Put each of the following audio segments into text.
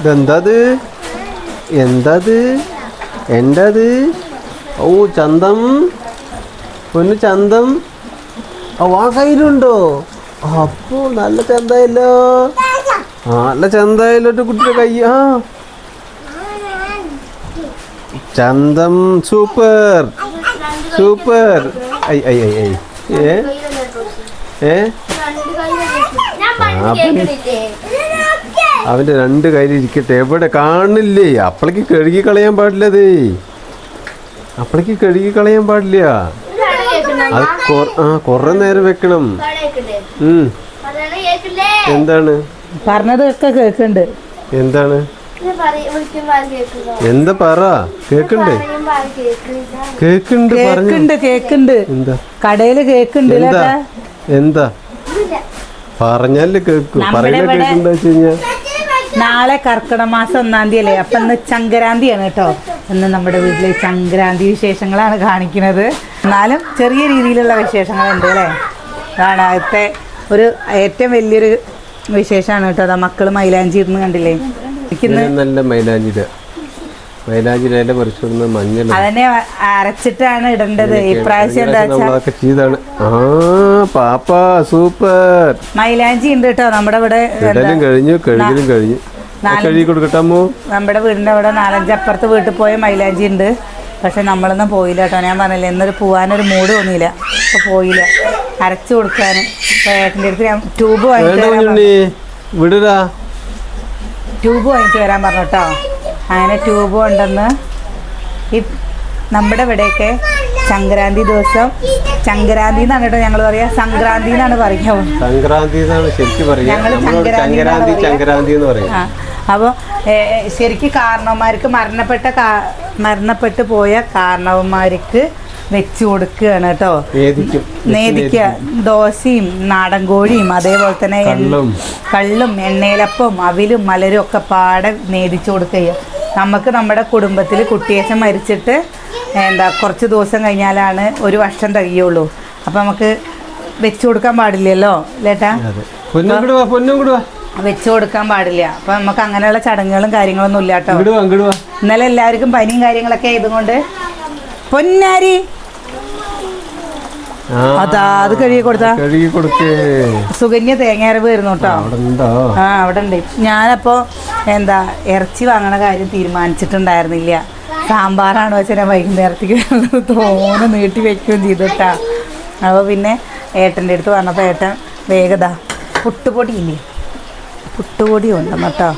ഇതെന്തത്? എന്തത്? എന്റത് ഓ ചന്തം. പൊന്നു ചന്തം. ആ കയ്യിലുണ്ടോ അപ്പോ നല്ല ചന്തയല്ലോ. നല്ല ചന്തയല്ലോ കുട്ടിയുടെ കൈ. ആ. ചന്തം സൂപ്പർ. സൂപ്പർ. ഐ ഐ ഐ ഐ. ഏ? ഏ? ആ, അവന്റെ രണ്ട് കയ്യിൽ ഇരിക്കട്ടെ എവിടെ കാണില്ലേ? അപ്പളേക്ക് കഴുകി കളയാൻ പാടില്ലതേ. അപ്പളേക്ക് കഴുകി കളയാൻ പാടില്ല. അത് ആ കൊറേ നേരം വെക്കണം. എന്താണ്? പറഞ്ഞതൊക്കെ കേൾക്കുന്നുണ്ട് എന്താണ്? എന്താ പറ? കേക്കണ്ടേ കേക്കുണ്ട് കേക്കുണ്ട് കേക്കുണ്ട് എന്താ? കടയിൽ കേക്കുണ്ട് എന്താ? എന്താ? പറഞ്ഞാൽ കേക്കും പറയുന്ന ഇവിടെ- കേക്കുണ്ടോ വെച്ച് കഴിഞ്ഞാ. നാളെ കർക്കിടക മാസം ഒന്നാം തീയതി അല്ലേ അപ്പൊ ഇന്ന് ചങ്കരാന്തിയാണ് കേട്ടോ. ഇന്ന് നമ്മുടെ വീട്ടിലെ ചങ്കരാന്തി വിശേഷങ്ങളാണ് കാണിക്കുന്നത്. എന്നാലും ചെറിയ രീതിയിലുള്ള വിശേഷങ്ങളുണ്ട് അല്ലേ? കാണാത്തെ ഒരു ഏറ്റവും വലിയൊരു വിശേഷമാണ് കേട്ടോ. അതാ മക്കൾ മൈലാഞ്ചി ഇരുന്ന് കണ്ടില്ലേ? എനിക്കിന്ന് നല്ല മൈലാഞ്ചി മഞ്ഞൾ അതന്നെ അരച്ചിട്ടാണ് ഇടേണ്ടത്. ഇപ്രാവശ്യം എന്താ ആ പാപ്പ സൂപ്പർ. മൈലാഞ്ചി ഉണ്ട് കേട്ടോ നമ്മുടെ ഇവിടെ ഇടലും കഴിഞ്ഞു കഴുകലും കഴിഞ്ഞു. കഴുകി നമ്മുടെ വീടിന്റെ അവിടെ നാലഞ്ച് അപ്പുറത്ത് വീട്ടിൽ പോയ മൈലാഞ്ചി ഉണ്ട്. പക്ഷെ നമ്മളൊന്നും പോയില്ല കേട്ടോ ഞാൻ പറഞ്ഞില്ല ഇന്നൊരു പോകാനൊരു മൂഡ് തോന്നിയില്ല. അപ്പോൾ പോയില്ല. അരച്ചു കൊടുക്കാനും. ഏട്ടന്റെ ഏട്ടന്റെ അടുത്ത് ഞാൻ ട്യൂബ് വാങ്ങിട്ട് ട്യൂബ് വാങ്ങിച്ചു വരാൻ പറഞ്ഞു കേട്ടോ അങ്ങനെ ട്യൂബ് ഉണ്ടെന്ന് ഈ നമ്മുടെ ഇവിടെയൊക്കെ സംക്രാന്തി ദിവസം. സംക്രാന്തി എന്നാണ് കേട്ടോ ഞങ്ങൾ പറയാ. സംക്രാന്തി എന്നാണ് പറയാ. സംക്രാന്തി എന്നാണ് ശരിക്കും പറയുക സംക്രാന്തി എന്ന് പറയും. അപ്പോൾ ശരിക്കും കാരണവന്മാർക്ക് മരണപ്പെട്ട കാ- മരണപ്പെട്ടു പോയ കാരണവന്മാർക്ക് വെച്ചു കൊടുക്കുകയാണ് കേട്ടോ. നേദിക്കും നേദിക്കുക. ദോശയും നാടൻ കോഴിയും അതേപോലെ തന്നെ കള്ളും. എണ്ണയിലപ്പം അവിലും മലരും ഒക്കെ പാടെ നേദിച്ചു കൊടുക്കുക നമുക്ക് നമ്മുടെ കുടുംബത്തിൽ കുട്ടിയേശം മരിച്ചിട്ട് എന്താ കുറച്ച് ദിവസം കഴിഞ്ഞാലാണ് ഒരു വർഷം തികയുള്ളൂ. അപ്പം നമുക്ക് വെച്ചു കൊടുക്കാൻ പാടില്ലല്ലോ ലേട്ടാ? വെച്ചു കൊടുക്കാൻ പാടില്ല. അപ്പം നമുക്ക് അങ്ങനെയുള്ള ചടങ്ങുകളും കാര്യങ്ങളൊന്നും ഇല്ല കേട്ടോ. ഇന്നലെ എല്ലാവർക്കും പനിയും കാര്യങ്ങളൊക്കെ ആയതുകൊണ്ട് പൊന്നാരി. അതാ അത് കഴുകി കൊടുത്താ. കഴുകി കൊടുക്കേ. സുകന്യ തേങ്ങയരവ് വരുന്നു കേട്ടോ. ആ അവിടെ ഉണ്ട് ഞാനപ്പോ എന്താ ഇറച്ചി വാങ്ങണ കാര്യം തീരുമാനിച്ചിട്ടുണ്ടായിരുന്നില്ല. സാമ്പാറാണ് വെച്ചാൽ ഞാൻ വൈകുന്നേരത്തേക്ക് തോനെ നീട്ടി വെക്കുകയും ചെയ്തിട്ടാ. അപ്പോൾ പിന്നെ ഏട്ടന്റെ അടുത്ത് വന്നപ്പോൾ ഏട്ടൻ വേഗത പുട്ടുപൊടി ഇല്ലേ പുട്ടുപൊടി ഉണ്ടെന്ന് കേട്ടോ.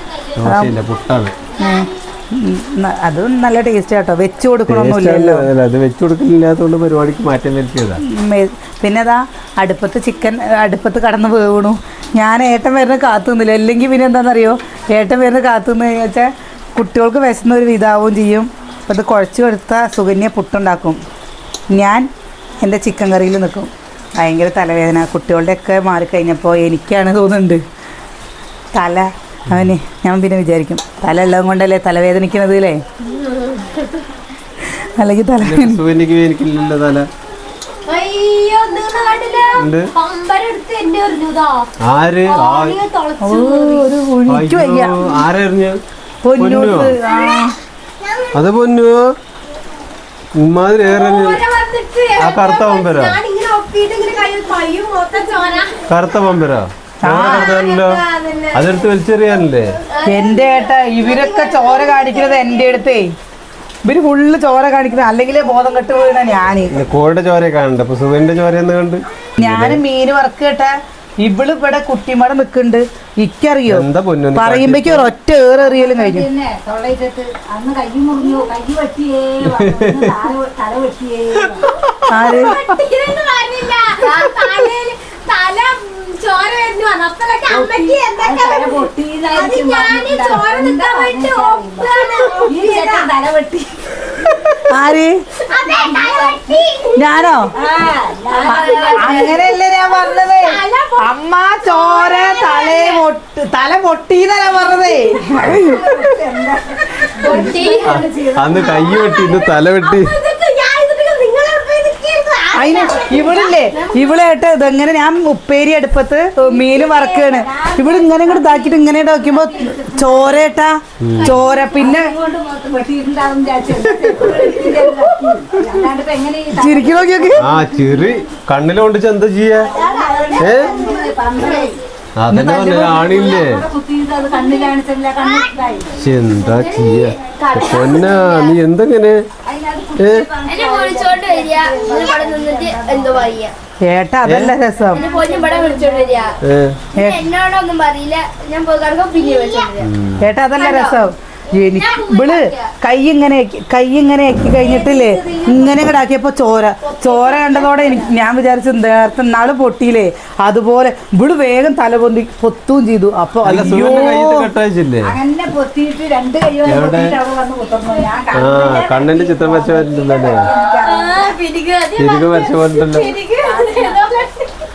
അത് നല്ല ടേസ്റ്റ് കേട്ടോ വെച്ച് കൊടുക്കണമൊന്നുമില്ലല്ലോ അത് വെച്ച് കൊടുക്കലില്ലാത്തതുകൊണ്ട് പരിപാടിക്ക് മാറ്റം വരുത്തിയതാ. മെ- പിന്നെ അതാ അടുപ്പത്ത് ചിക്കൻ അടുപ്പത്ത് കടന്ന് വേവണു. ഞാൻ ഏട്ടൻ വരുന്ന കാത്തു നിന്നില്ല. അല്ലെങ്കിൽ പിന്നെ എന്താണെന്നറിയോ? ഏട്ടൻ വരുന്ന കാത്തു നിന്ന് വെച്ചാൽ കുട്ടികൾക്ക് വിശന്ന ഒരു വിധാവും ചെയ്യും. അപ്പോൾ ഇത് കുഴച്ച് കൊടുത്ത സുകന്യ പുട്ടുണ്ടാക്കും. ഞാൻ എന്റെ ചിക്കൻ കറിയിൽ നിൽക്കും. ഭയങ്കര തലവേദന. കുട്ടികളുടെയൊക്കെ മാറിക്കഴിഞ്ഞപ്പോൾ എനിക്കാണ് തോന്നുന്നുണ്ട്. തല അവന് ഞാൻ പിന്നെ വിചാരിക്കും തല ഉള്ളത് കൊണ്ടല്ലേ തലവേദനിക്കുന്നത് അല്ലേ അല്ലെങ്കിൽ എനിക്കില്ലല്ലോ തല. ആര്? ഒരു ആരെറിഞ്ഞു? പൊന്നോട്ട് ആ. അത് പൊന്നു. ഉമ്മാതിരി ഏറെറിഞ്ഞു ആ കറുത്ത പമ്പരോ കറുത്ത പമ്പരോ കറുത്തല്ലോ. അതെടുത്ത് വലിച്ചെറിയാനല്ലേ? എന്റെ ഏട്ടാ ഇവരൊക്കെ ചോര കാണിക്കുന്നത് എന്റെ അടുത്തേ. ഇവർ ഫുള്ള് ചോര കാണിക്കുന്നത് അല്ലെങ്കിലേ ബോധം കെട്ട് വീണ ഞാൻ. കോഴിയുടെ ചോര കാണണ്ട. അപ്പൊ ചോര ചോരയെന്ന് കണ്ട്. ഞാൻ മീന് വർക്ക് കേട്ടാ. ഇവൾ ഇവിടെ കുട്ടിമട നിക്കുണ്ട്. ഇക്കറിയോ? എന്താ പൊന്നു നീ പറയുമ്പോ ഒരൊറ്റ ഏറെറിയലും കഴിഞ്ഞു. ആര്? ചോര ഞാൻ വേണ്ടി ഒപ്പാണ്. ഈ ചേട്ടൻ തല വെട്ടി ആര്. ഞാനോ ഞാൻ അങ്ങനെയല്ലേ ഞാൻ പറഞ്ഞത് അമ്മ ചോര തലേ തല പൊട്ടിന്നല്ല പറഞ്ഞതേ പൊട്ടി. അന്ന് കൈ വെട്ടി ഇന്ന് തല വെട്ടി ഇതൊക്കെ ഞാൻ ഇതിട്ട് നിങ്ങളെ അടുത്ത് നിൽക്കരുത്. ആ അതിന് ഇവളില്ലേ ഇവളേട്ട് ഇതെങ്ങനെ ഞാൻ ഉപ്പേരി അടുപ്പത്ത് മീൻ വറക്കാണ്. ഇവിടെ ഇങ്ങനെ ഇങ്ങോട്ട് ഇതാക്കിട്ട് ഇങ്ങനെ നോക്കുമ്പോ ചോരേട്ടാ ചോര. പിന്നെ ചിരിക്കു നോക്കിയൊക്കെ ആ ചിരി. കണ്ണിലോണ്ട് ചെന്ത ചെയ്യാ? ഏ? അതന്നെ പറഞ്ഞ ആണില്ലേ? എന്താ ചെയ്യാ? പൊന്നാ നീ എന്തെങ്ങനെ? ഏട്ടാ അതല്ല രസം. ഏട്ടാ അതല്ല രസം. എനിക്ക് ഇവൾ കൈ ഇങ്ങനെ ആക്കി- കൈ ഇങ്ങനെ ആക്കി കഴിഞ്ഞിട്ടില്ലേ? ഇങ്ങനെ ഇങ്ങോട്ട് ആക്കിയപ്പോ ചോര ചോര കണ്ടതോടെ എനിക്ക് ഞാൻ വിചാരിച്ചു നേരത്തെ നാൾ പൊട്ടിയില്ലേ? അതുപോലെ ഇവൾ വേഗം തല പൊന്തി പൊത്തുകയും ചെയ്തു. അപ്പൊ കണ്ണിന്റെ ചിത്രം വെച്ച പിരികു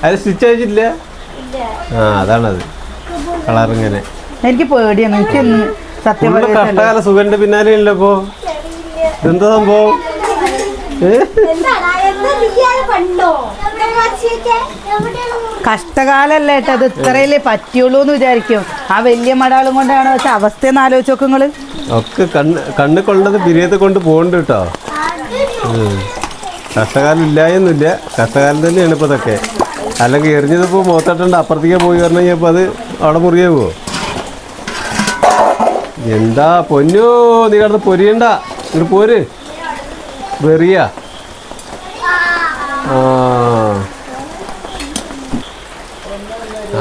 അത് സ്റ്റിച്ച് അയച്ചില്ല ആ അതാണത്. കളർ ഇങ്ങനെ. എനിക്ക് പേടിയാണ്. എനിക്ക് സത്യം കഷ്ടകാല സുഖന്റെ പിന്നാലെ ഇല്ലപ്പോ എന്താ സംഭവം? കഷ്ടകാലല്ലേ ഏട്ടാ അത് ഇത്രയല്ലേ പറ്റിയുള്ളൂ എന്ന് വിചാരിക്കും. ആ വലിയ മടാളും കൊണ്ടാണ് പക്ഷെ അവസ്ഥ ഒന്ന് ആലോചിച്ച് നോക്ക് നിങ്ങൾ? ഒക്കെ കണ്ണ് കണ്ണ് കൊണ്ടത് പിരിയത്തെ കൊണ്ട് പോകണ്ട കേട്ടോ. കഷ്ടകാലം ഇല്ലായൊന്നുമില്ല. കഷ്ടകാലം തന്നെയാണ് ഇപ്പൊ ഇതൊക്കെ അല്ലെങ്കിൽ എറിഞ്ഞതിപ്പോ മുഖത്തട്ടുണ്ട് അപ്പുറത്തേക്ക് പോയി പറഞ്ഞു കഴിഞ്ഞപ്പോ അത് അവിടെ മുറിയാവോ? എന്താ പൊന്നു? നീ കിടന്ന് പൊരിയണ്ട. ഇങ്ങോട്ട് പോര്. വെറിയ. ആ.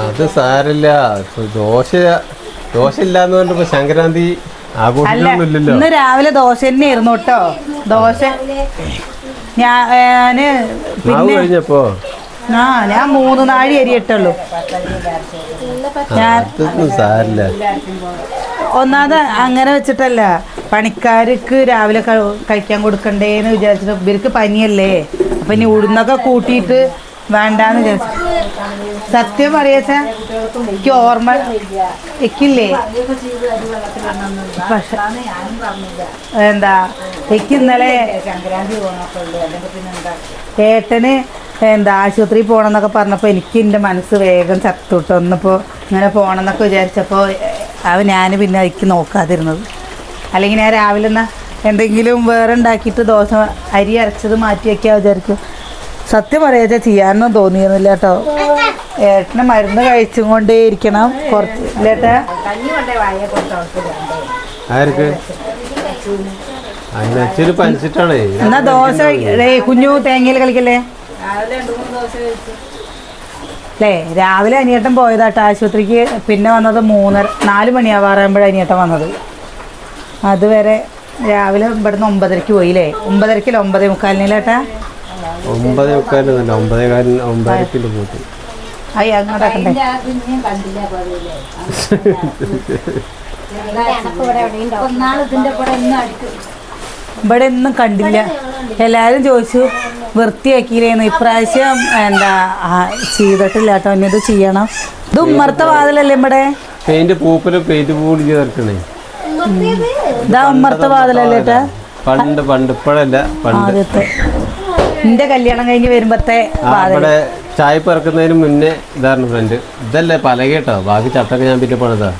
അത് സാരില്ല. ദോശ ദോശ ഇല്ലാന്ന് പറഞ്ഞപ്പോ സംക്രാന്തി ആഘോഷിക്കൊന്നുമില്ലല്ലോ ഇന്ന് രാവിലെ ദോശ തന്നെ ആയിരുന്നു കേട്ടോ. ദോശ. ഞാൻ പിന്നെ കഴിഞ്ഞപ്പോ? ആ ഞാൻ മൂന്ന് നാഴി അരി ഇട്ടുള്ളൂ. ഞാൻ സാരില്ല. ഒന്നാമത് അങ്ങനെ വെച്ചിട്ടല്ല. പണിക്കാർക്ക് രാവിലെ കഴിക്കാൻ കൊടുക്കണ്ടേന്ന് വിചാരിച്ചിട്ട് ഇവർക്ക് പനിയല്ലേ. അപ്പൊ ഇനി ഉഴുന്നൊക്കെ കൂട്ടിയിട്ട് വേണ്ടാന്ന് വിചാരിച്ചു. സത്യം പറയാച്ച എനിക്ക് ഓർമ്മ എനിക്കില്ലേ? പക്ഷെ എന്താ എനിക്ക് ഇന്നലെ ഏട്ടന് എന്താ ആശുപത്രിയിൽ പോകണമെന്നൊക്കെ പറഞ്ഞപ്പോൾ എനിക്ക് എന്റെ മനസ്സ് വേഗം ചത്തുട്ടോ. ഒന്നിപ്പോൾ ഇങ്ങനെ പോകണമെന്നൊക്കെ വിചാരിച്ചപ്പോൾ അവ ഞാൻ പിന്നെ അതിക്ക് നോക്കാതിരുന്നത്. അല്ലെങ്കിൽ ഞാൻ രാവിലെ എന്നാ എന്തെങ്കിലും വേറെ ഉണ്ടാക്കിയിട്ട് ദോശ അരി അരച്ചത് മാറ്റി വയ്ക്കാൻ വിചാരിക്കും. സത്യം പറയാച്ചാൽ ചെയ്യാനൊന്നും തോന്നിയിരുന്നില്ല കേട്ടോ. ഏട്ടന് മരുന്ന് കഴിച്ചും കൊണ്ടേ ഇരിക്കണം. കുറച്ച് ഇല്ലേട്ടാ എന്നാ ദോശ കുഞ്ഞു തേങ്ങയിൽ കളിക്കല്ലേ രാവിലെ രണ്ട് മൂന്ന് ദിവസം കഴിച്ചു അല്ലേ? രാവിലെ അനിയേട്ടൻ പോയതാട്ടോ. ആശുപത്രിക്ക് പിന്നെ വന്നത് മൂന്നര നാല് മണിയാവാറാകുമ്പോഴാണ് അനിയേട്ടൻ വന്നത്. അതുവരെ രാവിലെ ഇവിടുന്ന് ഒമ്പതരക്ക് പോയില്ലേ? ഒമ്പതരക്കല്ല ഒമ്പതേ മുക്കാലിനേട്ടാ ഒമ്പതേ മുക്കാലിന് തന്നെ ഒമ്പതേ കാലിന് ഒമ്പതരക്കിന്റെ കൂട്ടി അയ്യ അങ്ങോട്ടേ ഇവിടെ ഇന്നും അടിക്കും ഇവിടെ ഒന്നും കണ്ടില്ല. എല്ലാവരും ചോദിച്ചു വൃത്തിയാക്കിയില്ലേന്ന്. ഇപ്രാവശ്യം എന്താ ചെയ്തിട്ടില്ല കേട്ടോ. ഇനി ഇത് ചെയ്യണം. ഇത് ഉമ്മർത്ത വാതിലല്ലേ ഇവിടെ പെയിന്റ് പൂപ്പിൽ പെയിന്റ് പൂടി ചേർക്കണേ. ഇതാ ഉമ്മർത്ത വാതിലല്ലേ പണ്ട് പണ്ട് ഇപ്പോഴല്ല ആദ്യത്തെ. എന്റെ കല്യാണം കഴിഞ്ഞ് വരുമ്പത്തെ ആ ചായ പിറക്കുന്നതിന് മുന്നേ ഇതായിരുന്നു ഫ്രണ്ട്. ഇതല്ലേ പലകേട്ടോ? ബാക്കി ചട്ടൊക്കെ ഞാൻ പിന്നെ പണിതാ.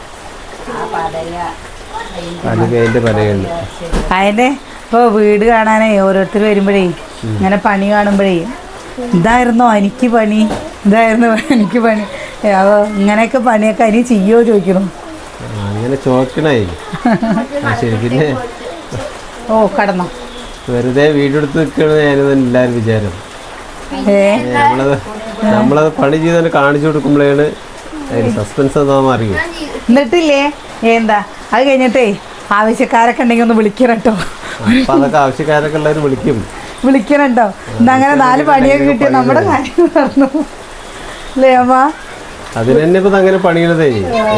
അതിന്റെ പലകയുണ്ട്. അതിന്റെ ഇപ്പൊ വീട് കാണാനേ ഓരോരുത്തർ വരുമ്പോഴേ ഇങ്ങനെ പണി കാണുമ്പോഴേ ഇതായിരുന്നോ എനിക്ക് പണി? ഇതായിരുന്നു എനിക്ക് പണി? അപ്പോൾ ഇങ്ങനെയൊക്കെ പണിയൊക്കെ അനി ചെയ്യോ ചോദിക്കണം അങ്ങനെ ചോദിക്കണേ. ഓ കടന്നോ. വെറുതെ വീടെടുത്ത് നിൽക്കണത് ഞാനിത് എല്ലാവരും വിചാരം നമ്മളത് നമ്മളത് പണി ചെയ്ത് കാണിച്ചു കൊടുക്കുമ്പോഴാണ് സസ്പെൻസ് എന്താണെന്ന് അറിയൂ എന്നിട്ടില്ലേ? എന്താ? അത് കഴിഞ്ഞിട്ടേ ആവശ്യക്കാരൊക്കെ ഉണ്ടെങ്കിൽ ഒന്ന് വിളിക്കണം കേട്ടോ അപ്പൊ അതൊക്കെ ആവശ്യക്കാരൊക്കെ ഉള്ളവർ വിളിക്കും. വിളിക്കണുണ്ടോ? അങ്ങനെ നാല് പണിയൊക്കെ കിട്ടിയ നമ്മുടെ കാര്യം പറഞ്ഞു. അല്ലേ അമ്മ? അതിന് തന്നെ ഇപ്പൊ അങ്ങനെ പണിയണതേ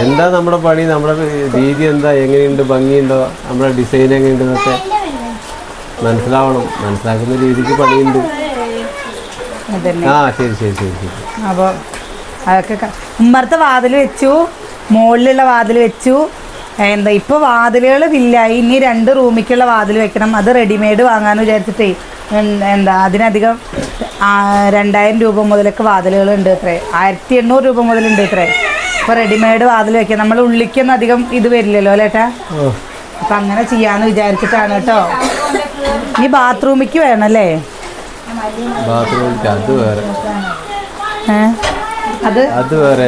എന്താ നമ്മുടെ പണി? നമ്മുടെ രീതി എന്താ? എങ്ങനെയുണ്ട്? ഭംഗിയുണ്ടോ? നമ്മുടെ ഡിസൈൻ എങ്ങനെയുണ്ട് എന്നൊക്കെ മനസ്സിലാവണം. മനസ്സിലാക്കുന്ന രീതിക്ക് പണിയുണ്ട്. ആ ശരി ശരി ശരി ശരി. അപ്പോൾ അതൊക്കെ ഉമ്മറത്തെ വാതിൽ വെച്ചു. മുകളിലുള്ള വാതിൽ വെച്ചു. എന്താ ഇപ്പോൾ വാതിലുകൾ ഇല്ല ഇനി രണ്ട് റൂമിലേക്കുള്ള വാതിൽ വെക്കണം. അത് റെഡിമെയ്ഡ് വാങ്ങാമെന്ന് വിചാരിച്ചിട്ടേ എന്താ അതിനധികം രണ്ടായിരം രൂപ മുതലൊക്കെ വാതിലുകൾ ഉണ്ട് അത്രേ ആയിരത്തി എണ്ണൂറ് രൂപ മുതലുണ്ട് അത്രേ അപ്പോൾ റെഡിമെയ്ഡ് വാതിൽ വെക്കാം. നമ്മൾ ഉള്ളിക്കൊന്നും അധികം ഇത് വരില്ലല്ലോ അല്ലേട്ടാ അപ്പം അങ്ങനെ ചെയ്യാന്ന് വിചാരിച്ചിട്ടാണ് കേട്ടോ. ഈ ബാത്റൂമിക്ക് വേണമല്ലേ ബാത്റൂമിലേക്ക് അത് വേറെ? അത്? അത് വേറെ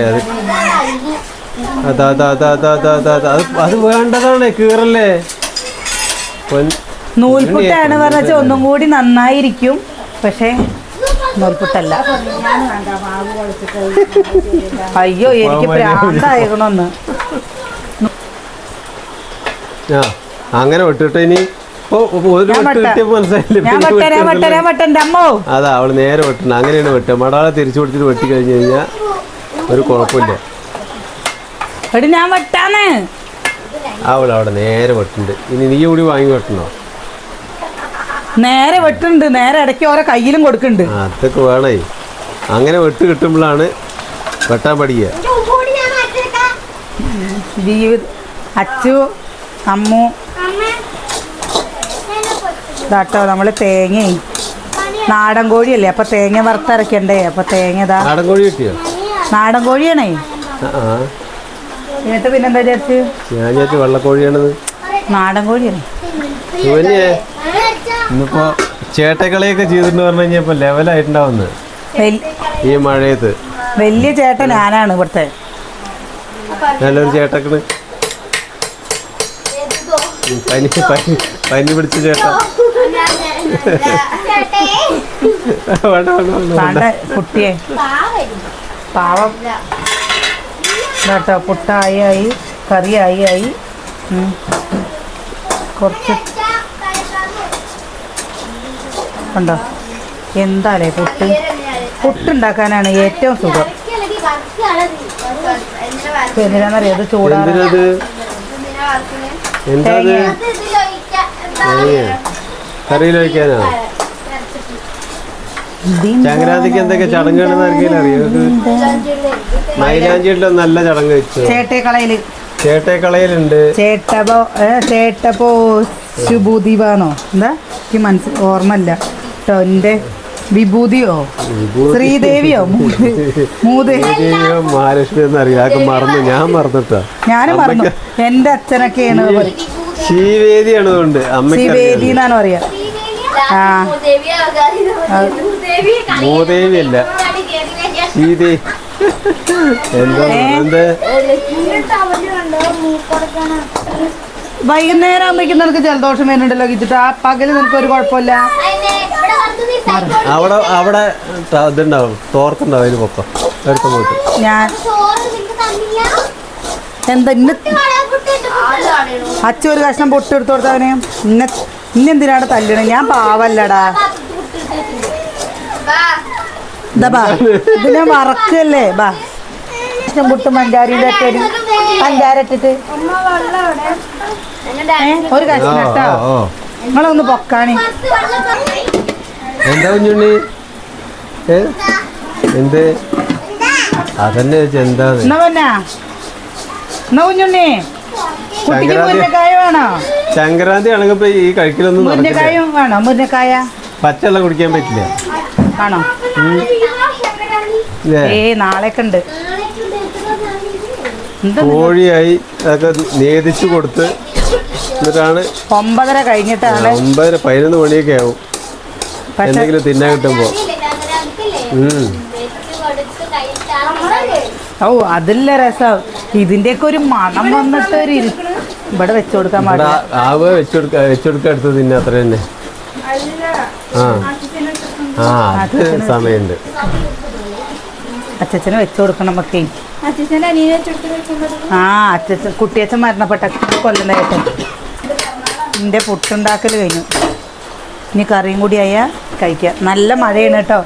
അത് വേണ്ടതാണ് കീറല്ലേ? നൂൽപുട്ടാണ് പറഞ്ഞാൽ ഒന്നും കൂടി നന്നായിരിക്കും. പക്ഷേ നൂൽപുട്ടല്ല. അയ്യോ എനിക്ക് പ്രാന്തായിരുന്നു അങ്ങനെ വിട്ടിട്ട് ഇനി അതാ അവൾ നേരെ വെട്ടണം. അങ്ങനെയാണ് വെട്ടുക മടാളെ തിരിച്ചു കൊടുത്തിട്ട് വെട്ടി കഴിഞ്ഞു കഴിഞ്ഞാൽ ഒരു കുഴപ്പമില്ല. എടി ഞാൻ വെട്ടാന്ന്. അവൾ അവിടെ നേരെ വെട്ടുണ്ട്. ഇനി നീ കൂടി വാങ്ങി വെട്ടണോ? നേരെ വെട്ടുണ്ട്. നേരെ ഇടയ്ക്ക് ഓരോ കയ്യിലും കൊടുക്കുന്നുണ്ട്. അതൊക്കെ വേണേ. അങ്ങനെ വെട്ട് കിട്ടുമ്പോഴാണ് വെട്ടാൻ പഠിക്കുക. കൂടി ഞാൻ മാറ്റിയെടുക്കാം ജീവിത അച്ചു അമ്മു. ഇതാട്ടോ നമ്മൾ തേങ്ങയും നാടൻ കോഴിയല്ലേ? അപ്പൊ തേങ്ങ വറുത്തരക്കണ്ടേ അപ്പൊ തേങ്ങ ഇതാ. നാടൻ കോഴി കിട്ടിയോ? നാടൻ കോഴിയാണേ. എന്നിട്ട് പിന്നെന്താ ചേച്ചി ഞാൻ വിചാരിച്ചു വെള്ളക്കോഴിയാണെന്ന് നാടൻ കോഴിയല്ലേ? ഇന്നിപ്പോ ചേട്ടക്കളിയൊക്കെ ചെയ്തിട്ട് പറഞ്ഞു കഴിഞ്ഞപ്പോ ലെവലായിട്ടുണ്ടാവുന്നത് ഈ മഴയത്ത്. വലിയ ചേട്ടൻ ഞാനാണ് ഇവിടുത്തെ. നല്ലൊരു ചേട്ടക്കണ്. പനി പനി പനി പിടിച്ച ചേട്ടൻ. കുട്ടിയെ. പാവം. കേട്ടോ പുട്ടായി ആയി കറിയായി ആയി ആയി കുറച്ച് ഉണ്ടോ? എന്താലേ പുട്ട്? പുട്ടുണ്ടാക്കാനാണ് ഏറ്റവും സുഖം. എന്തിനാന്നറിയോ? ഇത് അത്? തേങ്ങ കറിയിലൊഴിക്കാനാണ് ചങ്ങരാതിക്ക് എന്തൊക്കെ ചടങ്ങുകൾ അറിയോ? മൈലാഞ്ചിയുടെ നല്ല ചടങ്ങ് വെച്ചു. ചേട്ടേക്കളയിൽ. ചേട്ടേക്കളയിലുണ്ട്. ചേട്ടപോ ചേട്ടപ്പോ ശുഭൂദീപാണോ എന്താ? എനിക്ക് മനസ്സിൽ ഓർമ്മല്ല കേട്ടോ എന്റെ വിഭൂതിയോ? ശ്രീദേവിയോ? മഹാലക്ഷ്മി എന്നറിയാം മറന്നു. ഞാൻ മറന്നിട്ടാ. ഞാനും മറന്നു. എന്റെ അച്ഛനൊക്കെയാണ് ശിവേദിയാണ് ശിവേദി എന്നാണ് പറയാ ആ. ഭൂദേവി അല്ല ശ്രീദേവി എന്താ ഏ? എന്താ? വൈകുന്നേരം ആകുമ്പോഴേക്കും നിനക്ക് ജലദോഷം വരുന്നുണ്ടല്ലോ ഗിച്ചിട്ട് ആ പകൽ നിനക്ക് ഒരു കുഴപ്പമില്ല. അവിടെ അവിടെ ഇതുണ്ടാവും. തോർത്തുണ്ടാവും അതിന് പൊക്കം. എടുത്ത പോയിട്ട്. ഞാൻ എന്താ ഇന്ന അച്ഛൻ ഒരു കഷ്ണം പൊട്ടി എടുത്തു കൊടുത്തവന്. ഇന്ന ഇന്നെന്തിനാണ് തല്ലണേ? ഞാൻ പാവല്ലടാ. ഇതാ ബാ. ഇത് വറക്കല്ലേ ബാ. ഇഷ്ടം പൊട്ടും പഞ്ചാരിയുടെ ഒരു പഞ്ചാര ഇട്ടിട്ട്. ഒരു കഷ്ണം കേട്ടോ നിങ്ങളൊന്ന് പൊക്കാണി. എന്താ കുഞ്ഞുണ്ണി? എന്ത്? അതന്നെ എന്താ എന്നാ പൊന്നാ? എന്നാ കുഞ്ഞുണ്ണി? കുട്ടിക്ക് ശങ്കരാതി- മുരിങ്ങക്കായ വേണോ? സംക്രാന്തി ആണെങ്കിൽ ഈ കഴിക്കലൊന്നും മുരിങ്ങക്കായും വേണോ? മുരിങ്ങക്കായ? പച്ചവെള്ളം കുടിക്കാൻ പറ്റില്ല. ആണോ ഏ നാളെയൊക്കെ ഉണ്ട്. കോഴിയായി അതൊക്കെ നേതിച്ചു കൊടുത്ത് എന്നിട്ടാണ് ഒമ്പതര കഴിഞ്ഞിട്ടാണ് ഒമ്പതര പതിനൊന്ന് മണിയൊക്കെ ആവും. എന്തെങ്കിലും തിന്നാൻ കിട്ടുമ്പോ. ഓ അതില്ല രസം. ഇതിന്റെയൊക്കെ ഒരു മണം വന്നിട്ട് ഒരു ഇവിടെ വെച്ചു കൊടുക്കാൻ പാടില്ല. ആവ വെച്ചെടുക്ക എടുത്ത് തിന്നെ അത്ര തന്നെ ആ. ആ അത് സമയമുണ്ട്. അച്ഛന് വെച്ചു കൊടുക്കണം നമുക്ക്. വെക്കുന്നത് ആ അച്ഛൻ കുട്ടിയച്ഛൻ മരണപ്പെട്ട കൊല്ലണ്ടായിട്ട് എന്റെ പുട്ടുണ്ടാക്കൽ കഴിഞ്ഞു. ഇനി കറിയും കൂടി ആയാൽ കഴിക്കുക നല്ല മഴയാണ് കേട്ടോ.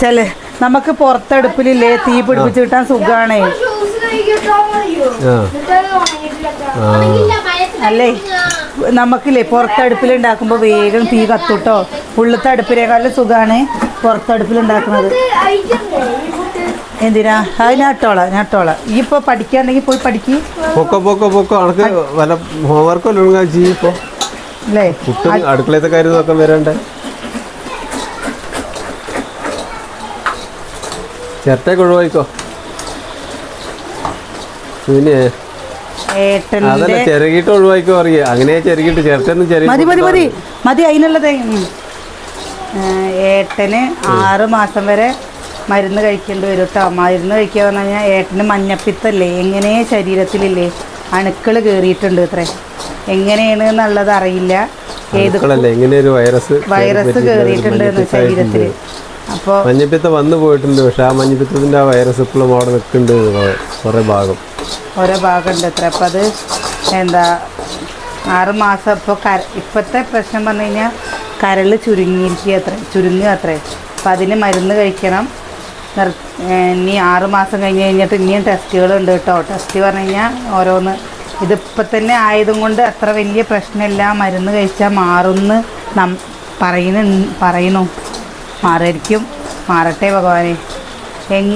ചില നമുക്ക് പുറത്തടുപ്പിലില്ലേ? തീ പിടിപ്പിച്ച് കിട്ടാൻ സുഖമാണേ അല്ലേ? നമുക്കില്ലേ പുറത്തടുപ്പിലുണ്ടാക്കുമ്പോൾ വേഗം തീ കത്തൂട്ടോ. ഉള്ളത്തെ അടുപ്പിനേക്കാളും സുഖമാണ് പുറത്തടുപ്പിലുണ്ടാക്കുന്നത്. എന്തിനാ? അത് ഞാൻ ഇട്ടോളാം ഈ ഇപ്പോൾ പഠിക്കാണ്ടെങ്കിൽ പോയി പഠിക്ക്. പൊക്കോ പൊക്കോ പൊക്കോ. അനക്ക് വല്ല ഹോംവർക്ക് വല്ലതും ചെയ്യിപ്പോ അല്ലേ? അടുക്കളത്തെ കാര്യം നോക്കാൻ വരണ്ടേ? ചേട്ടേക്ക് ഒഴിവായിക്കോ? പിന്നെ അതല്ല ചിരകിട്ട് ഒഴിവായിക്കോ അറിയ അങ്ങനെ ചെറുകിട്ട് ചേർത്തൊന്നും ചെറിയ മതി മതി മതി. മതി അതിനുള്ളത്. ഏട്ടന് ആറ് മാസം വരെ മരുന്ന് കഴിക്കേണ്ടി വരും കേട്ടോ മരുന്ന് കഴിക്കുക പറഞ്ഞു കഴിഞ്ഞാൽ ഏട്ടന് മഞ്ഞപ്പിത്തല്ലേ. എങ്ങനെ ശരീരത്തിലില്ലേ? അണുക്കൾ കയറിയിട്ടുണ്ട് ഇത്രേ. എങ്ങനെയാണ് എന്നുള്ളത് അറിയില്ല. ഏത് വൈറസ് വൈറസ് കയറിയിട്ടുണ്ട് ശരീരത്തിൽ അപ്പോൾ മഞ്ഞപ്പിത്തം വന്നു പോയിട്ടുണ്ട്. പക്ഷെ ആ മഞ്ഞപ്പിത്തത്തിന്റെ ആ വൈറസ് ഇപ്പോഴും അവിടെ നിൽക്കുന്നുണ്ട് കുറെ ഭാഗം. ഓരോ ഭാഗമുണ്ട് അത്ര. അപ്പം അത് എന്താ ആറുമാസം ഇപ്പോൾ കര ഇപ്പോഴത്തെ പ്രശ്നം പറഞ്ഞു കഴിഞ്ഞാൽ കരൾ ചുരുങ്ങിയിരിക്കുക അത്ര ചുരുങ്ങുക അത്രേ. അപ്പം അതിന് മരുന്ന് കഴിക്കണം. നിർ ഇനി ആറുമാസം കഴിഞ്ഞ് കഴിഞ്ഞിട്ട് ഇനിയും ടെസ്റ്റുകളുണ്ട് കേട്ടോ. ടെസ്റ്റ് പറഞ്ഞു കഴിഞ്ഞാൽ ഓരോന്ന്. ഇതിപ്പോൾ തന്നെ ആയതും കൊണ്ട് അത്ര വലിയ പ്രശ്നമില്ല. മരുന്ന് കഴിച്ചാൽ മാറുമെന്ന് നം പറയുന്നു പറയുന്നു. മാറായിരിക്കും. മാറട്ടെ ഭഗവാനെ.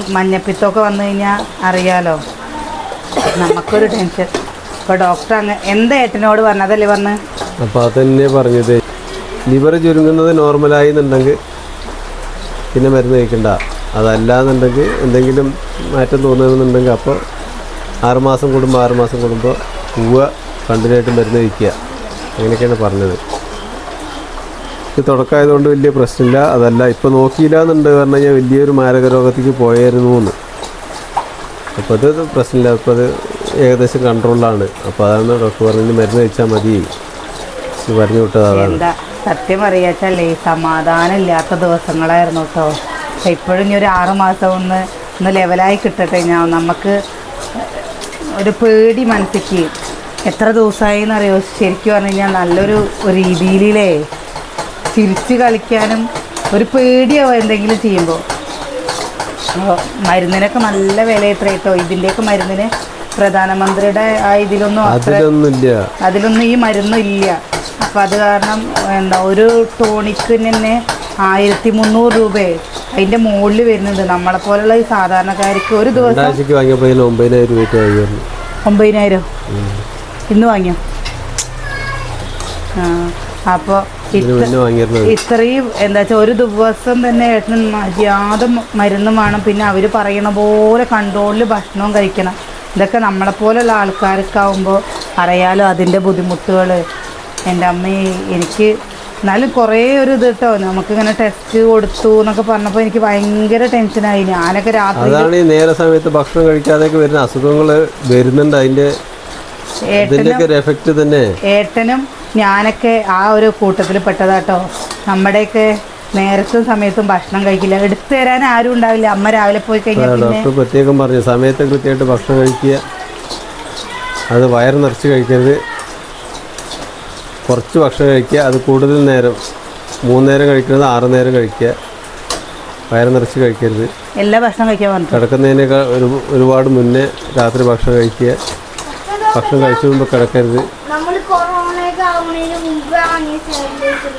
മഞ്ഞപ്പിത്തമൊക്കെ വന്നു കഴിഞ്ഞാൽ അറിയാലോ. നമുക്കൊരു ടെൻഷൻ ഇപ്പൊ ഡോക്ടർ അങ്ങ് എന്താ ഏട്ടനോട് പറഞ്ഞതല്ലേ പറഞ്ഞ്? അപ്പൊ അത് തന്നെ പറഞ്ഞത്. ലിവർ ചുരുങ്ങുന്നത് നോർമലായി എന്നുണ്ടെങ്കിൽ പിന്നെ മരുന്ന് കഴിക്കണ്ട. അതല്ലാന്നുണ്ടെങ്കിൽ എന്തെങ്കിലും മാറ്റം തോന്നുന്നുണ്ടെങ്കിൽ അപ്പോൾ ആറുമാസം കൂടുമ്പോൾ ആറുമാസം കൂടുമ്പോൾ പൂവ കണ്ടിന്യൂട്ട് മരുന്ന് കഴിക്കുക. അങ്ങനെയൊക്കെയാണ് പറഞ്ഞത്. ഇത് തുടക്കമായതുകൊണ്ട് വലിയ പ്രശ്നമില്ല. അതല്ല ഇപ്പോൾ നോക്കിയില്ല എന്നുണ്ട് പറഞ്ഞു കഴിഞ്ഞാൽ വലിയൊരു മാരക രോഗത്തേക്ക് പോയായിരുന്നു എന്ന്. അപ്പോൾ അത് പ്രശ്നമില്ല. അപ്പോൾ അത് ഏകദേശം കൺട്രോളിലാണ്. അപ്പോൾ അതാണ് ഡോക്ടർ പറഞ്ഞത് മരുന്ന് കഴിച്ചാൽ മതി. പറഞ്ഞു വിട്ടത് അതാണ് എന്താ സത്യം അറിയാച്ചല്ലേ സമാധാനം ഇല്ലാത്ത ദിവസങ്ങളായിരുന്നു കേട്ടോ ഇപ്പോഴും ഇനി ഒരു ആറ് മാസം ഒന്ന് ഒന്ന് ലെവലായി കിട്ടട്ടെ ഞാൻ നമുക്ക് ഒരു പേടി മനസ്സിക്ക്. എത്ര ദിവസമായി എന്നറിയോ ശരിക്കും പറഞ്ഞു കഴിഞ്ഞാൽ നല്ലൊരു രീതിയിലേ ചിരിച്ച് കളിക്കാനും ഒരു പേടിയാവും എന്തെങ്കിലും ചെയ്യുമ്പോൾ മരുന്നിനൊക്കെ നല്ല വില എത്ര കേട്ടോ. ഇതിന്റെയൊക്കെ മരുന്നിന് പ്രധാനമന്ത്രിയുടെ ആ ഇതിലൊന്നും അതിലൊന്നുമില്ല. അതിലൊന്നും ഈ മരുന്നും ഇല്ല. അപ്പം അത് കാരണം എന്താ ഒരു ടോണിക്കിന് തന്നെ ആയിരത്തി മുന്നൂറ് രൂപയെ അതിന്റെ മുകളിൽ വരുന്നുണ്ട്. നമ്മളെ പോലുള്ള ഈ സാധാരണക്കാർക്ക് ഒരു ദിവസം ഒമ്പതിനായിരം ഇന്ന് വാങ്ങിയോ? ആ അപ്പോൾ ഇത്രയും എന്താ വെച്ചാൽ ഒരു ദിവസം തന്നെ ഏട്ടന് മര്യാദ മരുന്ന് വേണം. പിന്നെ അവർ പറയണ പോലെ കൺട്രോളിൽ ഭക്ഷണവും കഴിക്കണം. ഇതൊക്കെ നമ്മളെ നമ്മളെപ്പോലുള്ള ആൾക്കാർക്കാവുമ്പോൾ അറിയാലോ അതിന്റെ ബുദ്ധിമുട്ടുകൾ എന്റെ അമ്മ എനിക്ക് എന്നാലും കുറേ ഒരു ഇത് കേട്ടോ നമുക്കിങ്ങനെ ടെസ്റ്റ് കൊടുത്തു എന്നൊക്കെ പറഞ്ഞപ്പോൾ എനിക്ക് ഭയങ്കര ടെൻഷനായി ഞാനൊക്കെ രാത്രി അതാണ് ഈ നേരെ സമയത്ത് ഭക്ഷണം കഴിക്കാതെ വരുന്ന അസുഖങ്ങൾ വരുന്നുണ്ട്. അതിന്റെ ഏട്ടനും ഞാനൊക്കെ ആ ഒരു കൂട്ടത്തിൽ പെട്ടതാട്ടോ. നമ്മുടെയൊക്കെ നേരത്തും സമയത്തും ഭക്ഷണം കഴിക്കില്ല. എടുത്തു തരാൻ ആരും ഉണ്ടാവില്ല. അമ്മ രാവിലെ പോയി കഴിഞ്ഞാൽ ഡോക്ടർ പ്രത്യേകം പറഞ്ഞു. സമയത്ത് കൃത്യമായിട്ട് ഭക്ഷണം കഴിക്കുക. അത് വയർ നിറച്ച് കഴിക്കരുത്. കുറച്ച് ഭക്ഷണം കഴിക്കുക. അത് കൂടുതൽ നേരം മൂന്ന് നേരം കഴിക്കുന്നത് ആറ് നേരം കഴിക്കുക. വയറ് നിറച്ച് കഴിക്കരുത്. എല്ലാ ഭക്ഷണം കഴിക്കാൻ പറഞ്ഞു കിടക്കുന്നതിനേക്കാൾ ഒരു ഒരുപാട് മുന്നേ രാത്രി ഭക്ഷണം കഴിക്കുക. ഭക്ഷണം കഴിച്ചു മുമ്പ് കിടക്കരുത്. നമ്മൾ കൊറോണയൊക്കെ ആവുന്നതിന് മുമ്പ് വാങ്ങിയ സാനിറ്റൈസർ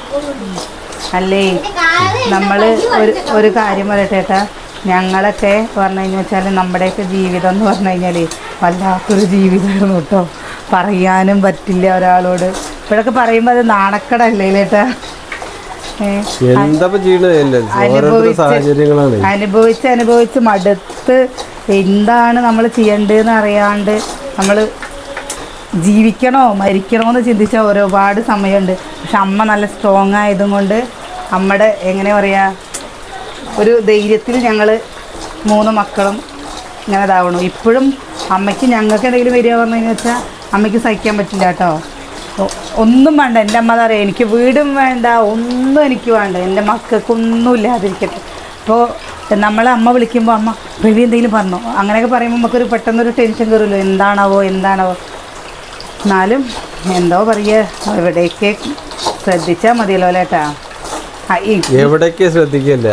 അല്ലേ? നമ്മൾ ഒരു ഒരു കാര്യം പറയട്ടെ ഏട്ടാ. ഞങ്ങളൊക്കെ പറഞ്ഞു കഴിഞ്ഞാൽ വെച്ചാൽ നമ്മുടെയൊക്കെ ജീവിതം എന്ന് പറഞ്ഞു കഴിഞ്ഞാൽ വല്ലാത്തൊരു ജീവിതമായിരുന്നു കേട്ടോ. പറയാനും പറ്റില്ല ഒരാളോട്. ഇപ്പോഴൊക്കെ പറയുമ്പോൾ അത് നാണക്കടല്ലേ സാഹചര്യങ്ങളാണ്. അനുഭവിച്ച് അനുഭവിച്ച് മടുത്ത് എന്താണ് നമ്മൾ ചെയ്യേണ്ടതെന്ന് അറിയാണ്ട് നമ്മൾ ജീവിക്കണോ മരിക്കണോ എന്ന് ചിന്തിച്ച ഒരുപാട് സമയമുണ്ട്. പക്ഷെ അമ്മ നല്ല സ്ട്രോങ് ആയതും കൊണ്ട് അമ്മയുടെ എങ്ങനെ പറയുക ഒരു ധൈര്യത്തിൽ ഞങ്ങൾ മൂന്ന് മക്കളും ഇങ്ങനെ ഇതാവണു. ഇപ്പോഴും അമ്മയ്ക്ക് ഞങ്ങൾക്ക് എന്തെങ്കിലും വരിക പറഞ്ഞു വെച്ചാൽ അമ്മയ്ക്ക് സഹിക്കാൻ പറ്റില്ല കേട്ടോ ഒന്നും വേണ്ട. എന്റെ അമ്മ എന്താ പറയുക എനിക്ക് വീടും വേണ്ട ഒന്നും എനിക്ക് വേണ്ട. എന്റെ മക്കൾക്കൊന്നും ഇല്ലാതിരിക്കട്ടെ. അപ്പോൾ നമ്മളെ അമ്മ വിളിക്കുമ്പോൾ അമ്മ പ്രവി എന്തെങ്കിലും പറഞ്ഞോ? അങ്ങനെയൊക്കെ പറയുമ്പോൾ നമുക്കൊരു പെട്ടെന്നൊരു ടെൻഷൻ കയറുമല്ലോ എന്താണാവോ എന്താണാവോ. എന്നാലും എന്തോ പറയുക എവിടേക്ക് ശ്രദ്ധിച്ചാൽ മതിയല്ലോ അല്ലേട്ടാ ആ, ഈ എവിടേക്ക് ശ്രദ്ധിക്കില്ല.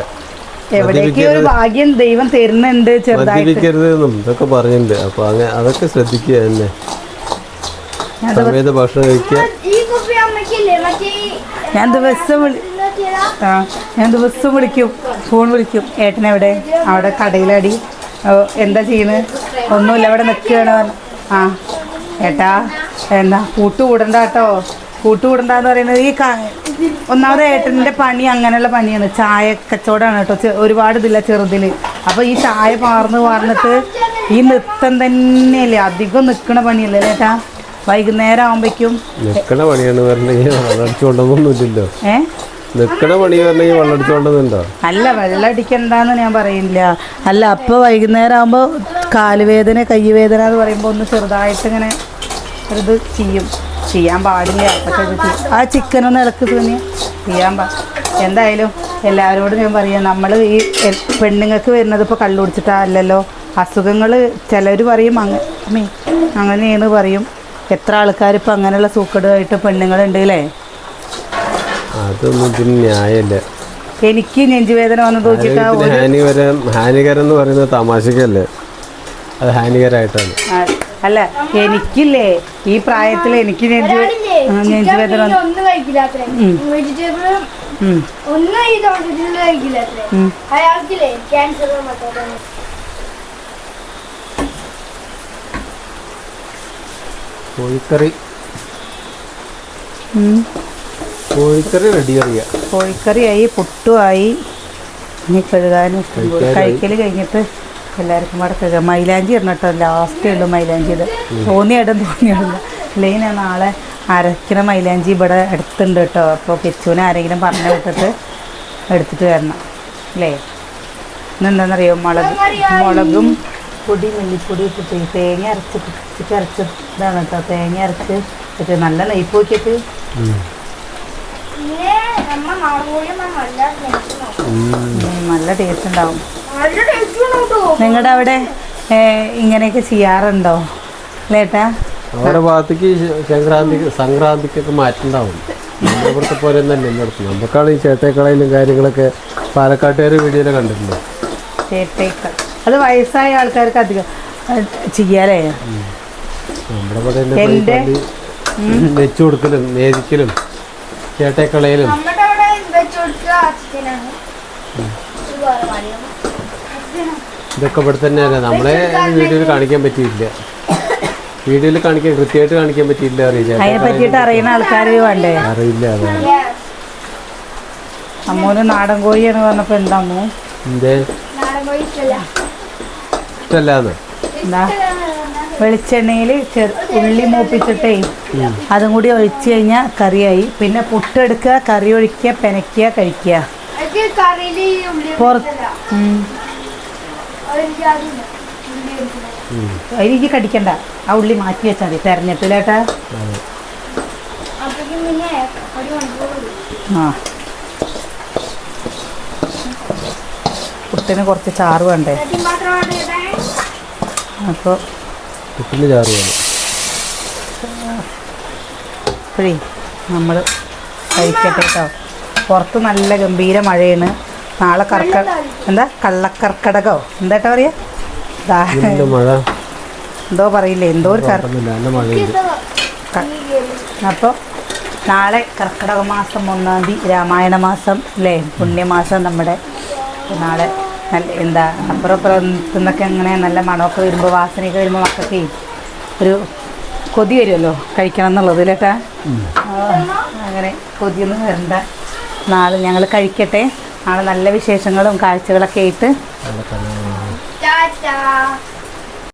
എവിടേക്ക് ഒരു ഭാഗ്യം ദൈവം തരുന്നുണ്ട് ചെറുതായിട്ട്. മദ്യപിക്കരുത് എന്നും ഇതൊക്കെ പറഞ്ഞിട്ടുണ്ട്. അപ്പോൾ അങ്ങനെ അതൊക്കെ ശ്രദ്ധിക്കുക തന്നെ. സമയത്ത് ഭക്ഷണം കഴിക്കുക. ഞാൻ ദിവസം വിളി ആ ഞാൻ ദിവസം വിളിക്കും. ഫോൺ വിളിക്കും. ഏട്ടനെവിടെ? അവിടെ കടയിലടി. എന്താ ചെയ്യുന്നത് ഒന്നുമില്ല അവിടെ നിൽക്കുകയാണ്. ആ ഏട്ടാ. എന്താ കൂട്ടുകൂടണ്ട കേട്ടോ കൂട്ടുകൂടണ്ടെന്ന് പറയുന്നത് ഈ ഒന്നാമത് ഏട്ടന്റെ പണി അങ്ങനെയുള്ള പണിയാണ്. ചായ കച്ചവടമാണ് കേട്ടോ ഒരുപാട് ഇതില്ല ചെറുതിൽ അപ്പോൾ ഈ ചായ പാർന്ന് പാർന്നിട്ട് ഈ നൃത്തം തന്നെയല്ലേ? അധികം നിൽക്കണ പണിയല്ലേ ചേട്ടാ? വൈകുന്നേരം ആകുമ്പോഴേക്കും നിക്കണ പണിയാണ് പറഞ്ഞെങ്കിൽ വെള്ളടിച്ചുകൊണ്ടൊന്നുമില്ലല്ലോ ഏ? നിക്കണ പണി പറഞ്ഞെങ്കിൽ വെള്ളടിച്ചുകൊണ്ടൊന്നുണ്ടോ അല്ല വെള്ളം അടിക്കണ്ടെന്ന് ഞാൻ പറയില്ല. അല്ല അപ്പോൾ വൈകുന്നേരം ആകുമ്പോൾ കാലുവേദന കൈവേദന എന്ന് പറയുമ്പോൾ ഒന്ന് ചെറുതായിട്ട് ഇങ്ങനെ ഒരിത് ചെയ്യും. ചെയ്യാൻ പാടില്ല. പക്ഷേ ഇത് ആ ചിക്കൻ ഒന്ന് ഇളക്ക് തോന്നി ചെയ്യാൻ പാ എന്തായാലും എല്ലാവരോടും ഞാൻ പറയാം. നമ്മൾ ഈ പെണ്ണുങ്ങൾക്ക് വരുന്നത് ഇപ്പോൾ കള്ളു കുടിച്ചിട്ടല്ലല്ലോ അസുഖങ്ങൾ ചിലർ പറയും അങ്ങ് മീ അങ്ങനെയെന്ന് പറയും. എത്ര ആൾക്കാർ ഇപ്പം അങ്ങനെയുള്ള സൂക്കടുമായിട്ട് പെണ്ണുങ്ങളുണ്ട് അല്ലേ അതൊന്നും ന്യായമല്ല എനിക്ക് നെഞ്ചുവേദന വന്ന് നോക്കിയിട്ട് ആരോഗ്യത്തിന് ഹാനികരം ഹാനികരം എന്ന് പറയുന്നത് തമാശക്കല്ലേ? അത് ഹാനികരമായിട്ടാണ് ആ, അല്ല എനിക്കില്ലേ ഈ പ്രായത്തിൽ എനിക്ക് നെഞ്ചു നെഞ്ചുവേദന ഒന്നും ഈ അയാൾക്കില്ലേ ക്യാൻസർ കോഴിക്കറി. കോഴിക്കറി റെഡി അറിയാം കോഴിക്കറിയായി പുട്ടുമായി ഇനി കഴുകാനും കഴിക്കൽ കഴിക്കൽ കഴിഞ്ഞിട്ട് എല്ലാവർക്കും കൂടെ കഴുകാം മൈലാഞ്ചി ഇടണം കേട്ടോ. ലാസ്റ്റേ ഉള്ളൂ മൈലാഞ്ചി ഇത് തോന്നിയിടും തോന്നിയിടില്ല അല്ലെങ്കിൽ ഞാൻ നാളെ അരക്കണ മൈലാഞ്ചി ഇവിടെ അടുത്തുണ്ട് കേട്ടോ. അപ്പോൾ പിച്ചുവിനെ ആരെങ്കിലും പറഞ്ഞു വിട്ടിട്ട് എടുത്തിട്ട് വരണം. അല്ലേ? ഇന്നെന്താണെന്നറിയോ മുളക് മുളകും പൊടി മല്ലിപ്പൊടി ഇട്ടിട്ട് തേങ്ങ അരച്ച് ചിക്കൻ അരച്ച് ഇതാണ് കേട്ടോ. തേങ്ങ അരച്ച് ഇട്ട് നല്ല നെയ്പ്പ് നോക്കിയിട്ട് നല്ല ടേസ്റ്റ് ഉണ്ടാവും. നിങ്ങളുടെ അവിടെ ഇങ്ങനെയൊക്കെ ചെയ്യാറുണ്ടോ? ലേട്ടാ? അവരുടെ ഭാഗത്തേക്ക് സംക്രാന്തി സംക്രാന്തിക്ക് സംക്രാന്തിക്കൊക്കെ മാറ്റുണ്ടാവും. നമ്മുടെ ഇവിടുത്തെ പോലെ തന്നെ എല്ലായിടത്തും നമുക്കാണ് ഈ ചേട്ടേക്കളയിലും കാര്യങ്ങളൊക്കെ പാലക്കാട്ടുകാർ വീഡിയോയിൽ കണ്ടിട്ടുണ്ട്. ചേട്ടേക്കൾ. അത് വയസ്സായ ആൾക്കാർക്ക് അധികം ചെയ്യാലേ നമ്മുടെ ഇവിടെ തന്നെ വെച്ചു കൊടുക്കലും നേദിക്കലും ചേട്ടേക്കളയിലും നമ്മുടെ അവിടെ വെച്ച് കൊടുക്കുക ചിക്കനാണ് ഇത് വേറെ പണിയാണ്. ഇതൊക്കെ ഇവിടെ തന്നെയല്ലേ നമ്മളെ വീഡിയോയിൽ കാണിക്കാൻ പറ്റിയില്ല വീഡിയോയിൽ കാണിക്കാൻ കൃത്യമായിട്ട് കാണിക്കാൻ പറ്റിയില്ല അറിയില്ല അതിനെ പറ്റിയിട്ട് അറിയുന്ന ആൾക്കാർ വേണ്ടേ? അറിയില്ല. അമ്മൂന് നാടൻ കോഴിയാണ് പറഞ്ഞപ്പോ എന്താ അമ്മു? എന്തേ. ഇഷ്ടല്ലാന്ന്. എന്താ? വെളിച്ചെണ്ണയിൽ ചെറു ഉള്ളി മൂപ്പിച്ചിട്ടേ അതും കൂടി ഒഴിച്ച് കഴിഞ്ഞാൽ കറിയായി. പിന്നെ പുട്ടെടുക്കുക കറി ഒഴിക്കുക പെനക്കുക കഴിക്കുക. പുറത്ത് അതിലേക്ക് കടിക്കണ്ട. ആ ഉള്ളി മാറ്റി വെച്ചാൽ മതി. ആ. പുട്ടിന് കുറച്ച് ചാറ് വേണ്ടേ? അപ്പോൾ കുട്ടിന് ചാറ് വേണം. നമ്മൾ കഴിക്കട്ടെ കേട്ടോ. പുറത്ത് നല്ല ഗംഭീര മഴയാണ്. നാളെ കർക്ക എന്താ? കള്ളക്കർക്കടകോ. എന്താട്ടാ പറയാ? എന്തോ പറയില്ലേ? എന്തോ ഒരു അപ്പോൾ നാളെ കർക്കിടക മാസം ഒന്നാം തീയതി രാമായണ മാസം അല്ലേ പുണ്യമാസം നമ്മുടെ നാളെ നല്ല എന്താ അപ്പുറം അപ്പുറം നിന്നൊക്കെ അങ്ങനെ നല്ല മണമൊക്കെ വരുമ്പോൾ വാസനയൊക്കെ വരുമ്പോൾ മക്കൾക്ക് ഒരു കൊതി വരുമല്ലോ? കഴിക്കണം എന്നുള്ളത് ഇല്ലേട്ടാ അങ്ങനെ കൊതിയൊന്നും വരണ്ട. നാളെ ഞങ്ങൾ കഴിക്കട്ടെ. നാളെ നല്ല വിശേഷങ്ങളും കാഴ്ചകളൊക്കെ ആയിട്ട്.